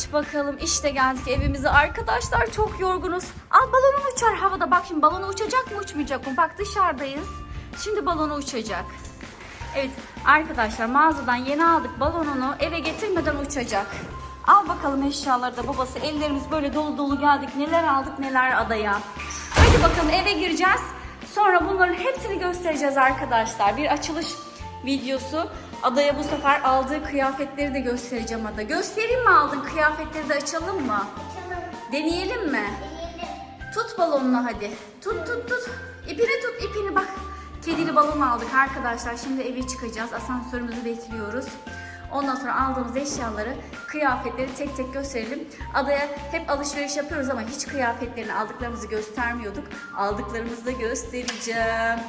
Geç bakalım işte geldik evimize arkadaşlar çok yorgunuz. Al balonu uçar havada bak şimdi balonu uçacak mı uçmayacak mı? Bak dışarıdayız. Şimdi balonu uçacak. Evet arkadaşlar mağazadan yeni aldık balonunu eve getirmeden uçacak. Al bakalım eşyaları da babası ellerimiz böyle dolu dolu geldik neler aldık neler adaya. Hadi bakalım eve gireceğiz. Sonra bunların hepsini göstereceğiz arkadaşlar. Bir açılış videosu. Adaya bu sefer aldığı kıyafetleri de göstereceğim ada. Göstereyim mi aldın kıyafetleri de açalım mı? Deneyelim mi? Tut balonunu hadi. Tut tut tut. İpini tut ipini bak. Kedili balon aldık arkadaşlar. Şimdi eve çıkacağız. Asansörümüzü bekliyoruz. Ondan sonra aldığımız eşyaları, kıyafetleri tek tek gösterelim. Adaya hep alışveriş yapıyoruz ama hiç kıyafetlerini aldıklarımızı göstermiyorduk. Aldıklarımızı da göstereceğim.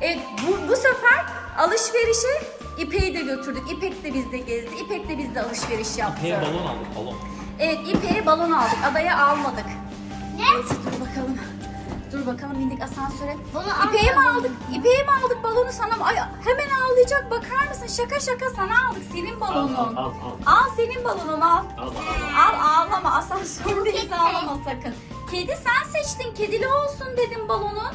Evet bu, bu sefer alışverişe İpek'i de götürdük. İpek de bizde gezdi. İpek de bizde alışveriş yaptı. Hey balon aldık balon. Evet İpek'e balon aldık. Adaya almadık. Evet dur bakalım. Dur bakalım bindik asansöre. Bunu İpeği mi aldık? İpeği mi aldık balonu sana mı? Ay hemen ağlayacak bakar mısın? Şaka şaka sana aldık senin balonun. Al, al, al, Al senin balonun al. Al al al. Al ağlama asansördeyiz ağlama sakın. Kedi sen seçtin kedili olsun dedim balonun.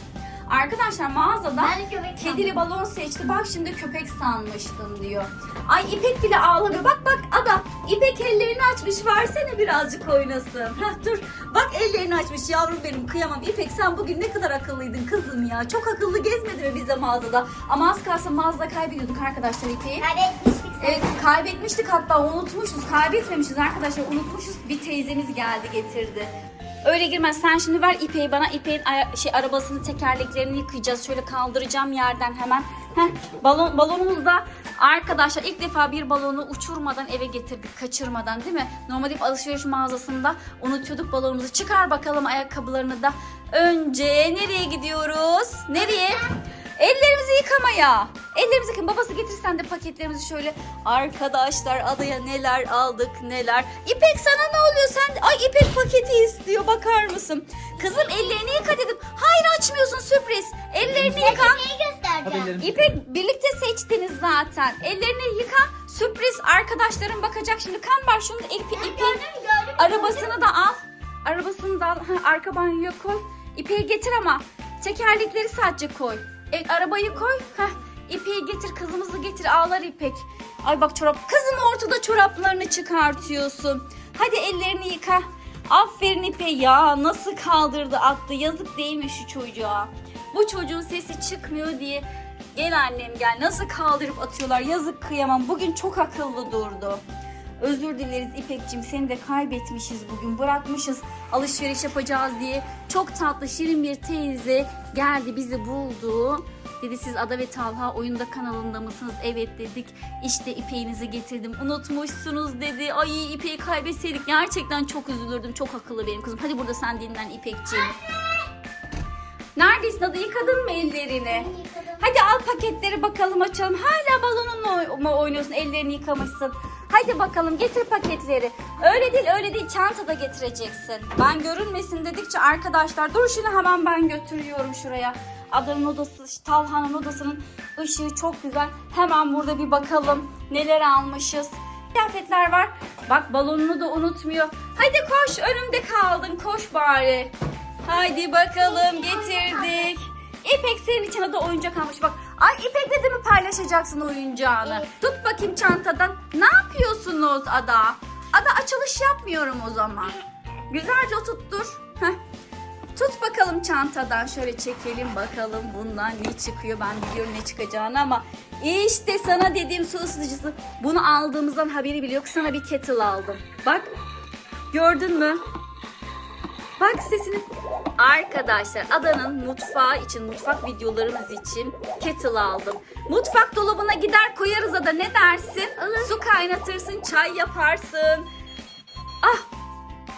Arkadaşlar mağazada de kedili balon seçti. Bak şimdi köpek sanmıştım diyor. Ay İpek bile ağlamıyor. Bak bak adam İpek ellerini açmış. Versene birazcık oynasın. Hah dur. Bak ellerini açmış yavrum benim kıyamam. İpek sen bugün ne kadar akıllıydın kızım ya. Çok akıllı gezmedi mi bize mağazada? Ama az kalsın mağazada kaybediyorduk arkadaşlar İpek'i. Kaybetmiştik Evet kaybetmiştik hatta unutmuşuz. Kaybetmemişiz arkadaşlar unutmuşuz. Bir teyzemiz geldi getirdi. Öyle girmez. Sen şimdi ver ipeyi bana. İpeğin şey arabasını tekerleklerini yıkayacağız. Şöyle kaldıracağım yerden hemen. Heh, balon balonumuz da arkadaşlar ilk defa bir balonu uçurmadan eve getirdik. Kaçırmadan değil mi? Normalde alışveriş mağazasında unutuyorduk balonumuzu. Çıkar bakalım ayakkabılarını da. Önce nereye gidiyoruz? Nereye? Ellerimizi yıkamaya. Ellerimizi yıkayın. Babası getirsen de paketlerimizi şöyle. Arkadaşlar adaya neler aldık neler. İpek sana ne oluyor sen? Ay İpek paketi istiyor bakar mısın? Kızım ellerini yıka dedim. Hayır açmıyorsun sürpriz. Ellerini yıka. Göstereceğim? İpek birlikte seçtiniz zaten. Ellerini yıka. Sürpriz arkadaşlarım bakacak şimdi. Kamber şunu da ipi, ipi. Arabasını da al. Arabasını da al. Ha, arka banyoya koy. İpeği getir ama. Tekerlekleri sadece koy. Evet arabayı koy. Heh. İpeği getir kızımızı getir ağlar İpek. Ay bak çorap. Kızım ortada çoraplarını çıkartıyorsun. Hadi ellerini yıka. Aferin İpek ya nasıl kaldırdı attı. Yazık değil mi şu çocuğa? Bu çocuğun sesi çıkmıyor diye. Gel annem gel nasıl kaldırıp atıyorlar. Yazık kıyamam. Bugün çok akıllı durdu. Özür dileriz İpek'cim seni de kaybetmişiz bugün bırakmışız alışveriş yapacağız diye. Çok tatlı şirin bir teyze geldi bizi buldu. Dedi siz Ada ve Talha oyunda kanalında mısınız? Evet dedik. İşte İpek'inizi getirdim. Unutmuşsunuz dedi. Ay İpek'i kaybetseydik gerçekten çok üzülürdüm. Çok akıllı benim kızım. Hadi burada sen dinlen İpek'ciğim. Neredesin Ada? Yıkadın mı ellerini? Hadi al paketleri bakalım açalım. Hala balonunla mu oynuyorsun? Ellerini yıkamışsın. Hadi bakalım getir paketleri. Öyle değil öyle değil çantada getireceksin. Ben görünmesin dedikçe arkadaşlar dur şunu hemen ben götürüyorum şuraya. Adanın odası, Talha'nın odasının ışığı çok güzel. Hemen burada bir bakalım neler almışız. Kıyafetler var. Bak balonunu da unutmuyor. Hadi koş önümde kaldın koş bari. Haydi bakalım getirdik. İpek senin için ada oyuncak almış bak. Ay İpek dedi mi paylaşacaksın oyuncağını. Tut bakayım çantadan. Ne yapıyorsunuz Ada? Ada açılış yapmıyorum o zaman. Güzelce tuttur. Heh. Tut bakalım çantadan şöyle çekelim bakalım bundan ne çıkıyor ben biliyorum ne çıkacağını ama işte sana dediğim su ısıtıcısı bunu aldığımızdan haberi bile yok sana bir kettle aldım bak gördün mü Bak sesini. Arkadaşlar Adanın mutfağı için, mutfak videolarımız için kettle aldım. Mutfak dolabına gider koyarız Ada ne dersin? Su kaynatırsın, çay yaparsın. Ah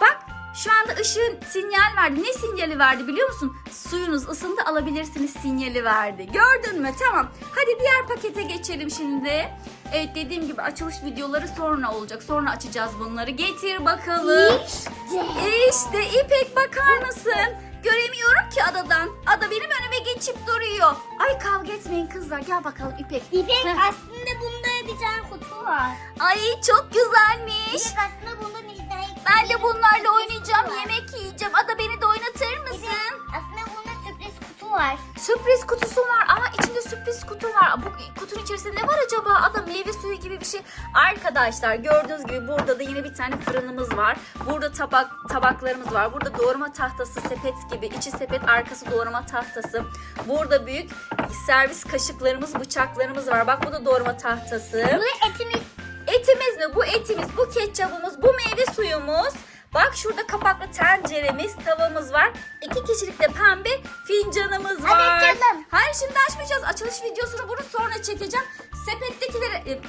bak şu anda ışığın sinyal verdi. Ne sinyali verdi biliyor musun? Suyunuz ısındı alabilirsiniz sinyali verdi. Gördün mü? Tamam. Hadi diğer pakete geçelim şimdi. Evet dediğim gibi açılış videoları sonra olacak. Sonra açacağız bunları. Getir bakalım. İşte İpek bakar mısın? Göremiyorum ki adadan. Ada benim önüme geçip duruyor. Ay kavga etmeyin kızlar. Gel bakalım İpek. İpek Heh. aslında bunda bir tane kutu var. Ay çok güzelmiş. İpek aslında bunda bir tane Ben de bunlarla oynayacağım. Yemek yiyeceğim. Ada beni de oynatır mısın? Aslında sürpriz kutu var. Sürpriz kutusu var ama içinde sürpriz kutu var. Bu kutunun içerisinde ne var acaba? Ada meyve suyu gibi bir şey. Arkadaşlar gördüğünüz gibi burada da yine bir tane fırınımız var. Burada tabak tabaklarımız var. Burada doğrama tahtası sepet gibi. içi sepet arkası doğrama tahtası. Burada büyük servis kaşıklarımız bıçaklarımız var. Bak bu da doğrama tahtası. Bu etimiz. Etimiz mi? Bu etimiz, bu ketçabımız, bu meyve suyumuz. Bak şurada kapaklı tenceremiz, tavamız var. İki kişilik de pembe fincanımız Hadi var. açalım. Hayır şimdi açmayacağız. Açılış videosunu bunu sonra çekeceğim. Sepettekileri, e,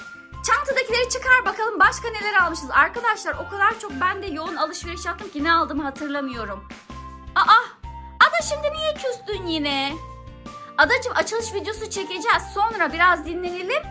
çantadakileri çıkar bakalım başka neler almışız. Arkadaşlar o kadar çok ben de yoğun alışveriş yaptım ki ne aldığımı hatırlamıyorum. Aa, Ada şimdi niye küstün yine? Adacığım açılış videosu çekeceğiz. Sonra biraz dinlenelim.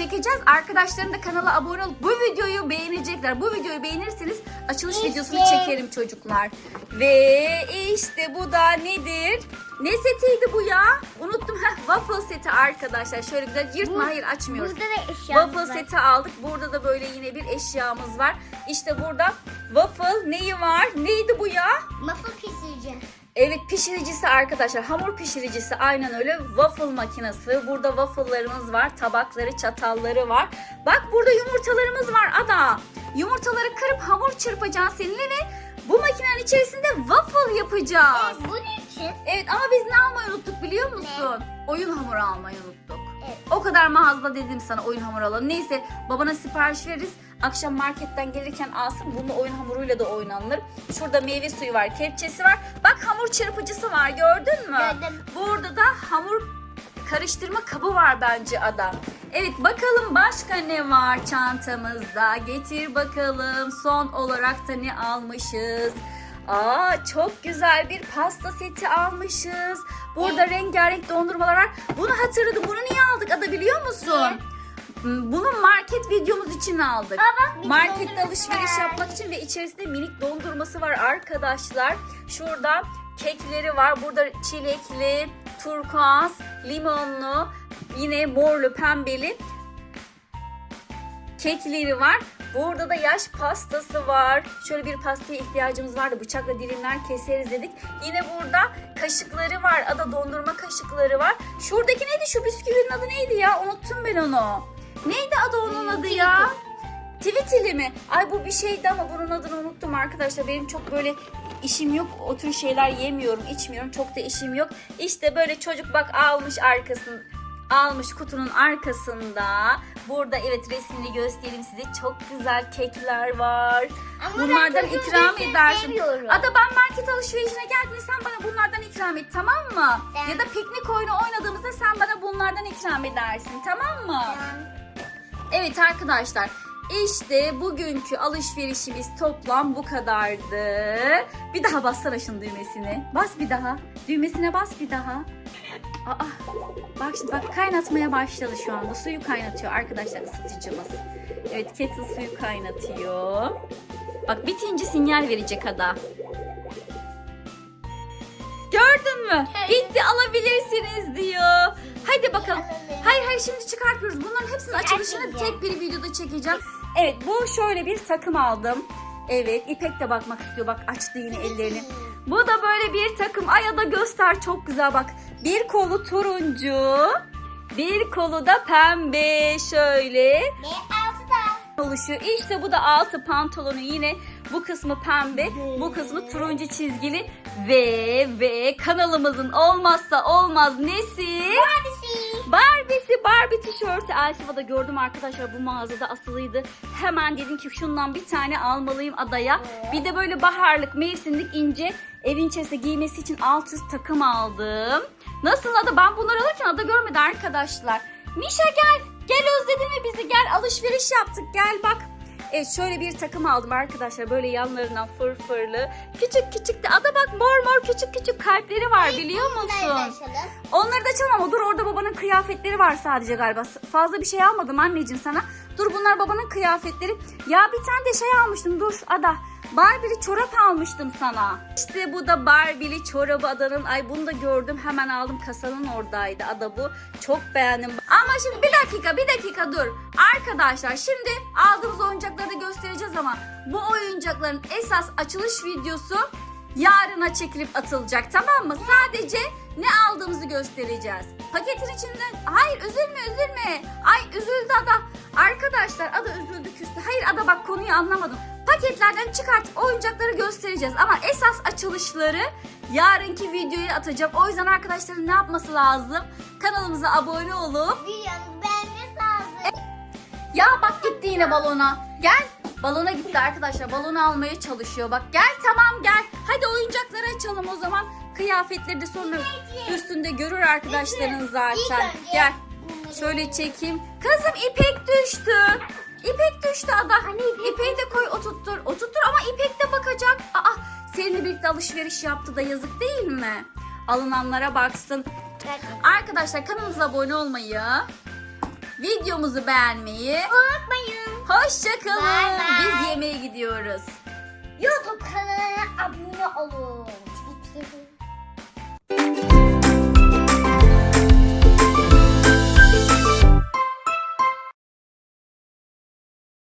Çekeceğiz. Arkadaşların da kanala abone olup bu videoyu beğenecekler. Bu videoyu beğenirseniz açılış İşte. videosunu çekerim çocuklar. Ve işte bu da nedir? Ne setiydi bu ya? Unuttum. Heh, waffle seti arkadaşlar. Şöyle güzel yırtma. Bu- Hayır açmıyoruz. Burada da eşyamız Waffle var. seti aldık. Burada da böyle yine bir eşyamız var. İşte burada waffle neyi var? Neydi bu ya? Waffle pişirici. Evet pişiricisi arkadaşlar. Hamur pişiricisi aynen öyle. Waffle makinesi. Burada waffle'larımız var. Tabakları, çatalları var. Bak burada yumurtalarımız var Ada. Yumurtaları kırıp hamur çırpacağız seninle ve bu makinenin içerisinde waffle yapacağız. Evet, bunun için. Evet ama biz ne almayı unuttuk biliyor musun? Oyun hamuru almayı unuttuk. Evet. O kadar mağazada dedim sana oyun hamuru alalım. Neyse babana sipariş veririz. Akşam marketten gelirken alsın. Bununla oyun hamuruyla da oynanılır. Şurada meyve suyu var, kepçesi var. Bak hamur çırpıcısı var gördün mü? Gördüm. Burada da hamur karıştırma kabı var bence Ada. Evet bakalım başka ne var çantamızda. Getir bakalım son olarak da ne almışız. Aa çok güzel bir pasta seti almışız. Burada rengarenk dondurmalar var. Bunu hatırladım. Bunu niye aldık Ada biliyor musun? Hmm, Bunu market videomuz için aldık. Aa, bak, Markette alışveriş var. yapmak için ve içerisinde minik dondurması var arkadaşlar. Şurada kekleri var. Burada çilekli, turkuaz, limonlu, yine morlu, pembeli kekleri var. Burada da yaş pastası var. Şöyle bir pastaya ihtiyacımız vardı. Bıçakla dilimler keseriz dedik. Yine burada kaşıkları var. Ada dondurma kaşıkları var. Şuradaki neydi? Şu bisküvinin adı neydi ya? Unuttum ben onu. Neydi adı onun adı ya? Tweetili mi? Ay bu bir şeydi ama bunun adını unuttum arkadaşlar. Benim çok böyle işim yok. O tür şeyler yemiyorum, içmiyorum. Çok da işim yok. İşte böyle çocuk bak almış arkasını almış kutunun arkasında. Burada evet resmini göstereyim size. Çok güzel kekler var. Ama ben Bunlardan çocuğun ikram edersin. Ada ben market alışverişine geldiğinde sen bana bunlardan ikram et tamam mı? Tamam. Ya da piknik oyunu oynadığımızda sen bana bunlardan ikram edersin tamam mı? Evet arkadaşlar işte bugünkü alışverişimiz toplam bu kadardı. Bir daha bassana şunun düğmesini. Bas bir daha. Düğmesine bas bir daha. Aa, bak şimdi bak kaynatmaya başladı şu anda. Suyu kaynatıyor arkadaşlar ısıtıcımız. Evet kettle suyu kaynatıyor. Bak bitince sinyal verecek ada. Gördün mü? Bitti alabilirsiniz diyor. Hadi bakalım. Hayır hayır şimdi çıkartıyoruz. Bunların hepsinin açılışını tek bir videoda çekeceğim. Evet bu şöyle bir takım aldım. Evet İpek de bakmak istiyor. Bak açtı yine ellerini. Bu da böyle bir takım. Aya da göster çok güzel bak. Bir kolu turuncu. Bir kolu da pembe şöyle Ve altı da. oluşuyor. İşte bu da altı pantolonu yine bu kısmı pembe, bu kısmı turuncu çizgili ve ve kanalımızın olmazsa olmaz nesi? Abisi. Barbie'si Barbie tişörtü Elsiva'da gördüm arkadaşlar bu mağazada asılıydı. Hemen dedim ki şundan bir tane almalıyım adaya. Bir de böyle baharlık mevsimlik ince evin içerisinde giymesi için alt üst takım aldım. Nasıl ada ben bunları alırken ada görmedi arkadaşlar. Mişa gel gel özledin mi bizi gel alışveriş yaptık gel bak. Evet şöyle bir takım aldım arkadaşlar böyle yanlarından fırfırlı. Küçük küçük de ada bak mor mor küçük küçük kalpleri var biliyor musun? Onları da açalım ama dur orada babanın kıyafetleri var sadece galiba. Fazla bir şey almadım anneciğim sana. Dur bunlar babanın kıyafetleri. Ya bir tane de şey almıştım dur Ada. Barbie'li çorap almıştım sana. İşte bu da Barbie'li çorabı Adanın. Ay bunu da gördüm hemen aldım kasanın oradaydı Ada bu. Çok beğendim. Ama şimdi bir dakika bir dakika dur. Arkadaşlar şimdi aldığımız oyuncakları da göstereceğiz ama bu oyuncakların esas açılış videosu yarına çekilip atılacak tamam mı? Sadece ne aldığımızı göstereceğiz. Paketin içinde hayır üzülme üzülme. Ay üzüldü Ada. Arkadaşlar Ada üzüldü küstü. Hayır Ada bak konuyu anlamadım. Paketlerden çıkartıp oyuncakları göstereceğiz ama esas açılışları yarınki videoya atacağım. O yüzden arkadaşların ne yapması lazım? Kanalımıza abone olup Videomu beğenmesi lazım. ya bak gitti yine balona. Gel. Balona gitti arkadaşlar. Balonu almaya çalışıyor. Bak gel tamam gel. Hadi oyuncakları açalım o zaman. Kıyafetleri de sonra üstünde görür arkadaşların zaten. Gel. Şöyle çekeyim. Kızım ipek düştü. İpek düştü ada. Hani ipek? İpeği de koy oturttur. Oturttur ama ipek de bakacak. Aa seninle birlikte alışveriş yaptı da yazık değil mi? Alınanlara baksın. Arkadaşlar kanalımıza abone olmayı, videomuzu beğenmeyi, Unutmayın. hoşçakalın. Bye bye. Biz yemeğe gidiyoruz. YouTube kanalına abone olun.